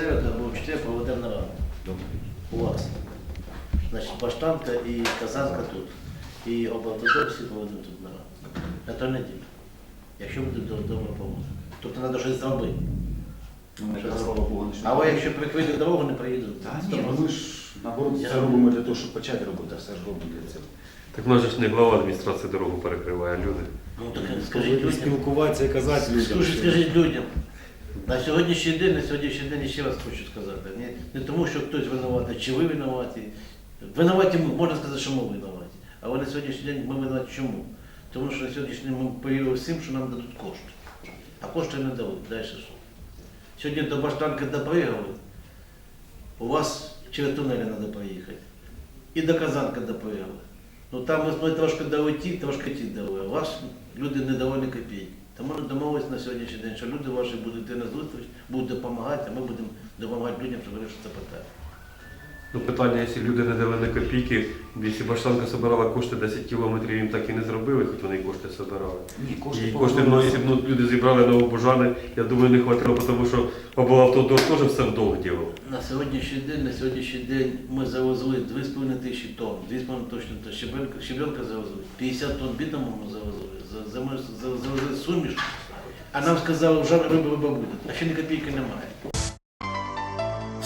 середу або в четвер нараду. У вас. Значить, Баштанка і Казанка тут. І облавтодорці поведуть тут нараду. На той неділю. Якщо буде добре допомогти. Тобто треба щось зробити. Ну, а ви якщо прикрити дорогу, не приїдуть. Та ні, ми ж наоборот це робимо для того, щоб почати роботу, все ж робимо для цього. Так у ж не глава адміністрації дорогу перекриває, а люди. Ну так ну, скажіть людям. Спілкуватися і казати людям. Скажіть людям. На сьогоднішній день, на сьогоднішній день ще раз хочу сказати. Не, не тому, що хтось винуватий, чи ви винуваті. Винуваті можна сказати, що ми винуваті. Але на сьогоднішній день ми винуваті чому? Тому що на сьогоднішній день ми повірили всім, що нам дадуть кошти. А кошти не дали. Далі що? Сьогодні до Баштанки допригали, у вас через тунелі треба проїхати. І до Казанки допригали. Ну там ми, трошки дали ті, трошки ті дали. А вас люди не ні копійки. Тому ми домовились на сьогоднішній день, що люди ваші будуть йти на зустріч, будуть допомагати, а ми будемо допомагати людям, щоб вирішити це питання. Ну питання, якщо люди не дали ні копійки, якщо Баштанка збирала кошти 10 кілометрів, їм так і не зробили, хоч вони кошти збирали. Ні, кошти І кошти, ну, якщо б ну, люди зібрали новобожани, я думаю, не хватило, тому що облавтодор теж все в долг ділав. На сьогоднішній день, на сьогоднішній день ми завезли 2,5 тисячі тонн, 2,5 точно то щебенка, щебенка завезли, 50 тонн бітому ми завезли, за- за- за- завезли суміш, а нам сказали, вже риба риба буде, а ще ні копійки немає.